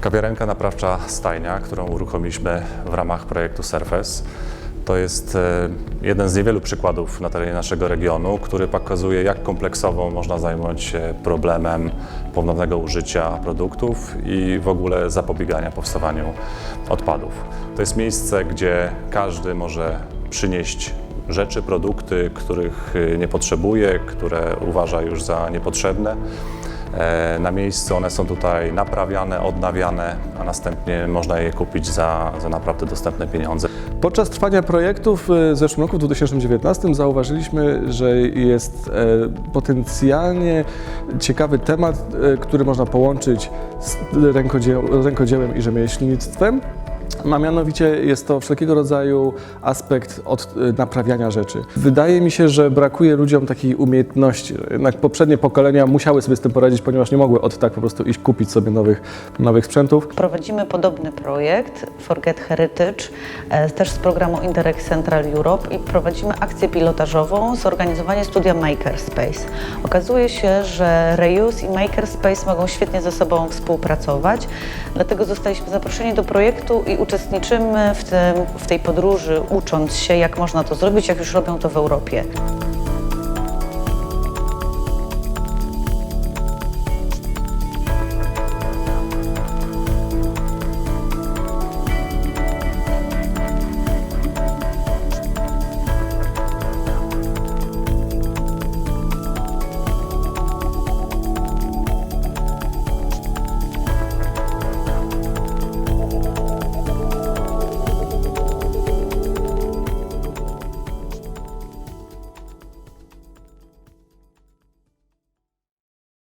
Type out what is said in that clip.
Kawiarenka naprawcza Stajnia, którą uruchomiliśmy w ramach projektu Surface. To jest e, jeden z niewielu przykładów na terenie naszego regionu, który pokazuje, jak kompleksowo można zająć się problemem ponownego użycia produktów i w ogóle zapobiegania powstawaniu odpadów. To jest miejsce, gdzie każdy może przynieść rzeczy, produkty, których e, nie potrzebuje, które uważa już za niepotrzebne. E, Na miejscu one są tutaj naprawiane, odnawiane, a następnie można je kupić za, za naprawdę dostępne pieniądze. Podczas trwania projektu w e, zeszłym roku, w 2019, zauważyliśmy, że jest e, potencjalnie ciekawy temat, który można połączyć z rękodzieł, rękodziełem i rzemieślnictwem. A mianowicie jest to wszelkiego rodzaju aspekt od e, naprawiania rzeczy. Wydaje mi się, że brakuje ludziom takiej umiejętności. Jednak poprzednie pokolenia musiały sobie z tym poradzić, ponieważ nie mogły od tak po prostu iść kupić sobie nowych, nowych sprzętów. Prowadzimy podobny projekt Forget Heritage, e, też z programu Interreg Central Europe i prowadzimy akcję pilotażową zorganizowanie studia Makerspace. Okazuje się, że Reuse i Makerspace mogą świetnie ze sobą współpracować, dlatego zostaliśmy zaproszeni do projektu i uczestniczymy w, tym, w tej podróży, ucząc się, jak można to zrobić, jak już robią to w Europie.